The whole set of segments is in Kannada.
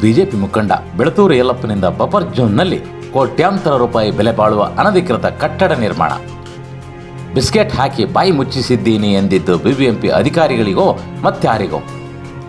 ಬಿಜೆಪಿ ಮುಖಂಡ ಬೆಳತೂರು ಯಲ್ಲಪ್ಪನಿಂದ ಬಫರ್ ಜೋನ್ನಲ್ಲಿ ಕೋಟ್ಯಾಂತರ ರೂಪಾಯಿ ಬೆಲೆ ಬಾಳುವ ಅನಧಿಕೃತ ಕಟ್ಟಡ ನಿರ್ಮಾಣ. ಬಿಸ್ಕೆಟ್ ಹಾಕಿ ಬಾಯಿ ಮುಚ್ಚಿಸಿದ್ದೀನಿ ಎಂದಿದ್ದು ಬಿಬಿಎಂಪಿ ಅಧಿಕಾರಿಗಳಿಗೋ, ಮತ್ತಾರಿಗೋ?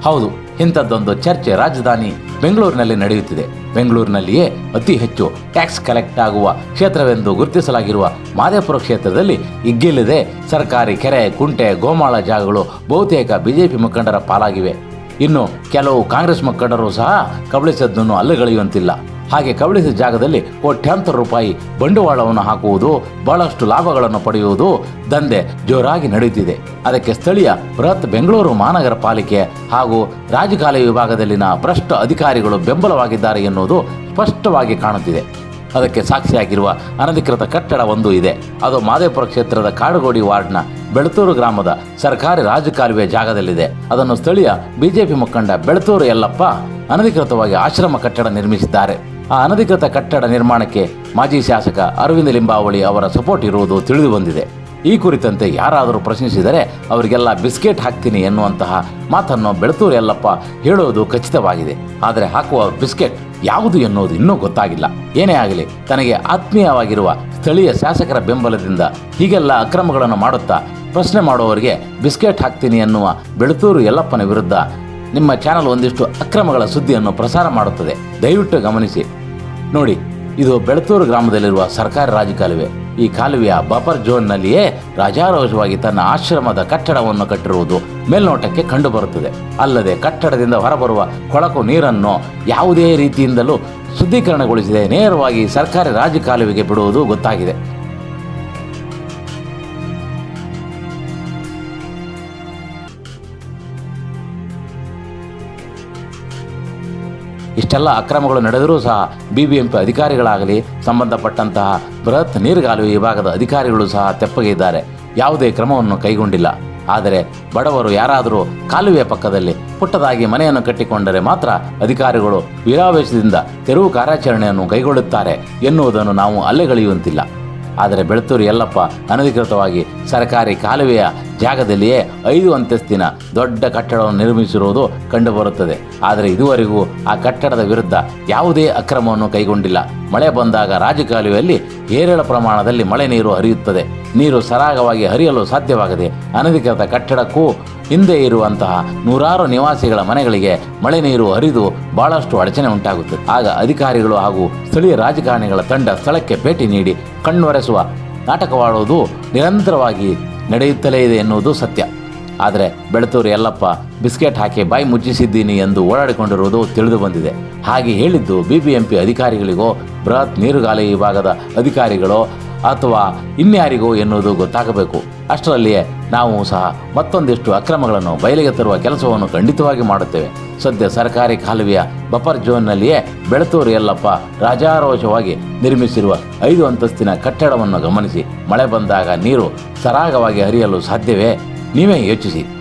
ಹೌದು, ಇಂಥದ್ದೊಂದು ಚರ್ಚೆ ರಾಜಧಾನಿ ಬೆಂಗಳೂರಿನಲ್ಲಿ ನಡೆಯುತ್ತಿದೆ. ಬೆಂಗಳೂರಿನಲ್ಲಿಯೇ ಅತಿ ಹೆಚ್ಚು ಟ್ಯಾಕ್ಸ್ ಕಲೆಕ್ಟ್ ಆಗುವ ಕ್ಷೇತ್ರವೆಂದು ಗುರುತಿಸಲಾಗಿರುವ ಮಾದೇಪುರ ಕ್ಷೇತ್ರದಲ್ಲಿ ಇಗ್ಗಿಲ್ಲದೆ ಸರ್ಕಾರಿ ಕೆರೆ, ಕುಂಟೆ, ಗೋಮಾಳ ಜಾಗಗಳು ಬಹುತೇಕ ಬಿಜೆಪಿ ಮುಖಂಡರ ಪಾಲಾಗಿವೆ. ಇನ್ನು ಕೆಲವು ಕಾಂಗ್ರೆಸ್ ಮುಖಂಡರು ಸಹ ಕಬಳಿಸದ್ದನ್ನು ಅಲ್ಲಗಳೆಯುವಂತಿಲ್ಲ ಹಾಗೆ ಕಬಳಿಸಿದ ಜಾಗದಲ್ಲಿ ಕೋಟ್ಯಾಂತರ ರೂಪಾಯಿ ಬಂಡವಾಳವನ್ನು ಹಾಕುವುದು ಬಹಳಷ್ಟು ಲಾಭಗಳನ್ನು ಪಡೆಯುವುದು ದಂಧೆ ಜೋರಾಗಿ ನಡೆಯುತ್ತಿದೆ. ಅದಕ್ಕೆ ಸ್ಥಳೀಯ ಬೃಹತ್ ಬೆಂಗಳೂರು ಮಹಾನಗರ ಪಾಲಿಕೆ ಹಾಗೂ ರಾಜಕಾಲ ವಿಭಾಗದಲ್ಲಿನ ಭ್ರಷ್ಟ ಅಧಿಕಾರಿಗಳು ಬೆಂಬಲವಾಗಿದ್ದಾರೆ ಎನ್ನುವುದು ಸ್ಪಷ್ಟವಾಗಿ ಕಾಣುತ್ತಿದೆ. ಅದಕ್ಕೆ ಸಾಕ್ಷಿಯಾಗಿರುವ ಅನಧಿಕೃತ ಕಟ್ಟಡ ಒಂದು ಇದೆ. ಅದು ಮಾದೇಪುರ ಕ್ಷೇತ್ರದ ಕಾಡುಗೋಡಿ ವಾರ್ಡ್ನ ಬೆಳತೂರು ಗ್ರಾಮದ ಸರ್ಕಾರಿ ರಾಜಕಾಲುವೆ ಜಾಗದಲ್ಲಿದೆ. ಅದನ್ನು ಸ್ಥಳೀಯ ಬಿಜೆಪಿ ಮುಖಂಡ ಬೆಳತೂರು ಯಲ್ಲಪ್ಪ ಅನಧಿಕೃತವಾಗಿ ಆಶ್ರಮ ಕಟ್ಟಡ ನಿರ್ಮಿಸಿದ್ದಾರೆ. ಆ ಅನಧಿಕೃತ ಕಟ್ಟಡ ನಿರ್ಮಾಣಕ್ಕೆ ಮಾಜಿ ಶಾಸಕ ಅರವಿಂದ ಲಿಂಬಾವಳಿ ಅವರ ಸಪೋರ್ಟ್ ಇರುವುದು ತಿಳಿದು ಬಂದಿದೆ. ಈ ಕುರಿತಂತೆ ಯಾರಾದರೂ ಪ್ರಶ್ನಿಸಿದರೆ ಅವರಿಗೆಲ್ಲ ಬಿಸ್ಕೆಟ್ ಹಾಕ್ತೀನಿ ಎನ್ನುವಂತಹ ಮಾತನ್ನು ಬೆಳತೂರು ಯಲ್ಲಪ್ಪ ಹೇಳುವುದು ಖಚಿತವಾಗಿದೆ. ಆದರೆ ಹಾಕುವ ಬಿಸ್ಕೆಟ್ ಯಾವುದು ಎನ್ನುವುದು ಇನ್ನೂ ಗೊತ್ತಾಗಿಲ್ಲ. ಏನೇ ಆಗಲಿ, ತನಗೆ ಆತ್ಮೀಯವಾಗಿರುವ ಸ್ಥಳೀಯ ಶಾಸಕರ ಬೆಂಬಲದಿಂದ ಹೀಗೆಲ್ಲ ಅಕ್ರಮಗಳನ್ನು ಮಾಡುತ್ತಾ ಪ್ರಶ್ನೆ ಮಾಡುವವರಿಗೆ ಬಿಸ್ಕೆಟ್ ಹಾಕ್ತೀನಿ ಎನ್ನುವ ಬೆಳತೂರು ಯಲ್ಲಪ್ಪನ ವಿರುದ್ಧ ನಿಮ್ಮ ಚಾನಲ್ ಒಂದಿಷ್ಟು ಅಕ್ರಮಗಳ ಸುದ್ದಿಯನ್ನು ಪ್ರಸಾರ ಮಾಡುತ್ತದೆ. ದಯವಿಟ್ಟು ಗಮನಿಸಿ. ನೋಡಿ, ಇದು ಬೆಳತೂರು ಗ್ರಾಮದಲ್ಲಿರುವ ಸರ್ಕಾರಿ ರಾಜಕಾಲುವೆ. ಈ ಕಾಲುವೆಯ ಬಫರ್ ಝೋನ್ನಲ್ಲಿಯೇ ರಾಜಾರೋಷವಾಗಿ ತನ್ನ ಆಶ್ರಮದ ಕಟ್ಟಡವನ್ನು ಕಟ್ಟಿರುವುದು ಮೇಲ್ನೋಟಕ್ಕೆ ಕಂಡುಬರುತ್ತದೆ. ಅಲ್ಲದೆ ಕಟ್ಟಡದಿಂದ ಹೊರಬರುವ ಕೊಳಕು ನೀರನ್ನು ಯಾವುದೇ ರೀತಿಯಿಂದಲೂ ಶುದ್ಧೀಕರಣಗೊಳಿಸದೆ ನೇರವಾಗಿ ಸರ್ಕಾರಿ ರಾಜಕಾಲುವೆಗೆ ಬಿಡುವುದು ಗೊತ್ತಾಗಿದೆ. ಇಷ್ಟೆಲ್ಲ ಅಕ್ರಮಗಳು ನಡೆದರೂ ಸಹ ಬಿಬಿಎಂಪಿ ಅಧಿಕಾರಿಗಳಾಗಲಿ ಸಂಬಂಧಪಟ್ಟಂತಹ ಬೃಹತ್ ನೀರುಗಾಲುವೆ ವಿಭಾಗದ ಅಧಿಕಾರಿಗಳು ಸಹ ತೆಪ್ಪಗೆ ಇದ್ದಾರೆ ಯಾವುದೇ ಕ್ರಮವನ್ನು ಕೈಗೊಂಡಿಲ್ಲ. ಆದರೆ ಬಡವರು ಯಾರಾದರೂ ಕಾಲುವೆಯ ಪಕ್ಕದಲ್ಲಿ ಪುಟ್ಟದಾಗಿ ಮನೆಯನ್ನು ಕಟ್ಟಿಕೊಂಡರೆ ಮಾತ್ರ ಅಧಿಕಾರಿಗಳು ವಿರಾವೇಶದಿಂದ ತೆರವು ಕಾರ್ಯಾಚರಣೆಯನ್ನು ಕೈಗೊಳ್ಳುತ್ತಾರೆ ಎನ್ನುವುದನ್ನು ನಾವು ಅಲ್ಲೆಗಳೆಯುವಂತಿಲ್ಲ ಆದರೆ ಬೆಳತೂರು ಯಲ್ಲಪ್ಪ ಅನಧಿಕೃತವಾಗಿ ಸರ್ಕಾರಿ ಕಾಲುವೆಯ ಜಾಗದಲ್ಲಿಯೇ ಐದು ಅಂತಸ್ತಿನ ದೊಡ್ಡ ಕಟ್ಟಡವನ್ನು ನಿರ್ಮಿಸಿರುವುದು ಕಂಡುಬರುತ್ತದೆ. ಆದರೆ ಇದುವರೆಗೂ ಆ ಕಟ್ಟಡದ ವಿರುದ್ಧ ಯಾವುದೇ ಅಕ್ರಮವನ್ನು ಕೈಗೊಂಡಿಲ್ಲ. ಮಳೆ ಬಂದಾಗ ರಾಜಕಾಲುವೆಯಲ್ಲಿ ಏರಳ ಪ್ರಮಾಣದಲ್ಲಿ ಮಳೆ ನೀರು ಹರಿಯುತ್ತದೆ. ನೀರು ಸರಾಗವಾಗಿ ಹರಿಯಲು ಸಾಧ್ಯವಾಗದೆ ಅನಧಿಕೃತ ಕಟ್ಟಡಕ್ಕೂ ಹಿಂದೆ ಇರುವಂತಹ ನೂರಾರು ನಿವಾಸಿಗಳ ಮನೆಗಳಿಗೆ ಮಳೆ ನೀರು ಹರಿದು ಬಹಳಷ್ಟು ಅಡಚಣೆ ಉಂಟಾಗುತ್ತದೆ. ಆಗ ಅಧಿಕಾರಿಗಳು ಹಾಗೂ ಸ್ಥಳೀಯ ರಾಜಕಾರಣಿಗಳ ತಂಡ ಸ್ಥಳಕ್ಕೆ ಭೇಟಿ ನೀಡಿ ಕಣ್ಣೊರೆಸುವ ನಾಟಕವಾಡುವುದು ನಿರಂತರವಾಗಿ ನಡೆಯುತ್ತಲೇ ಇದೆ ಎನ್ನುವುದು ಸತ್ಯ. ಆದರೆ ಬೆಳತೂರು ಯಲ್ಲಪ್ಪ ಬಿಸ್ಕೆಟ್ ಹಾಕಿ ಬಾಯಿ ಮುಚ್ಚಿಸಿದ್ದೀನಿ ಎಂದು ಓಡಾಡಿಕೊಂಡಿರುವುದು ತಿಳಿದು ಬಂದಿದೆ. ಹಾಗೆ ಹೇಳಿದ್ದು ಬಿಬಿಎಂಪಿ ಅಧಿಕಾರಿಗಳಿಗೋ, ಬೃಹತ್ ನೀರುಗಾಲಿ ವಿಭಾಗದ ಅಧಿಕಾರಿಗಳೋ ಅಥವಾ ಇನ್ಯಾರಿಗೋ ಎನ್ನುವುದು ಗೊತ್ತಾಗಬೇಕು. ಅಷ್ಟರಲ್ಲಿಯೇ ನಾವು ಸಹ ಮತ್ತೊಂದಿಷ್ಟು ಅಕ್ರಮಗಳನ್ನು ಬಯಲಿಗೆ ತರುವ ಕೆಲಸವನ್ನು ಖಂಡಿತವಾಗಿ ಮಾಡುತ್ತೇವೆ. ಸದ್ಯ ಸರ್ಕಾರಿ ಕಾಲುವೆಯ ಬಫರ್ ಝೋನ್ನಲ್ಲಿಯೇ ಬೆಳತೂರು ಯಲ್ಲಪ್ಪ ರಾಜಾರೋಷವಾಗಿ ನಿರ್ಮಿಸಿರುವ ಐದು ಅಂತಸ್ತಿನ ಕಟ್ಟಡವನ್ನು ಗಮನಿಸಿ ಮಳೆ ಬಂದಾಗ ನೀರು ಸರಾಗವಾಗಿ ಹರಿಯಲು ಸಾಧ್ಯವೇ? ನೀವೇ ಯೋಚಿಸಿ.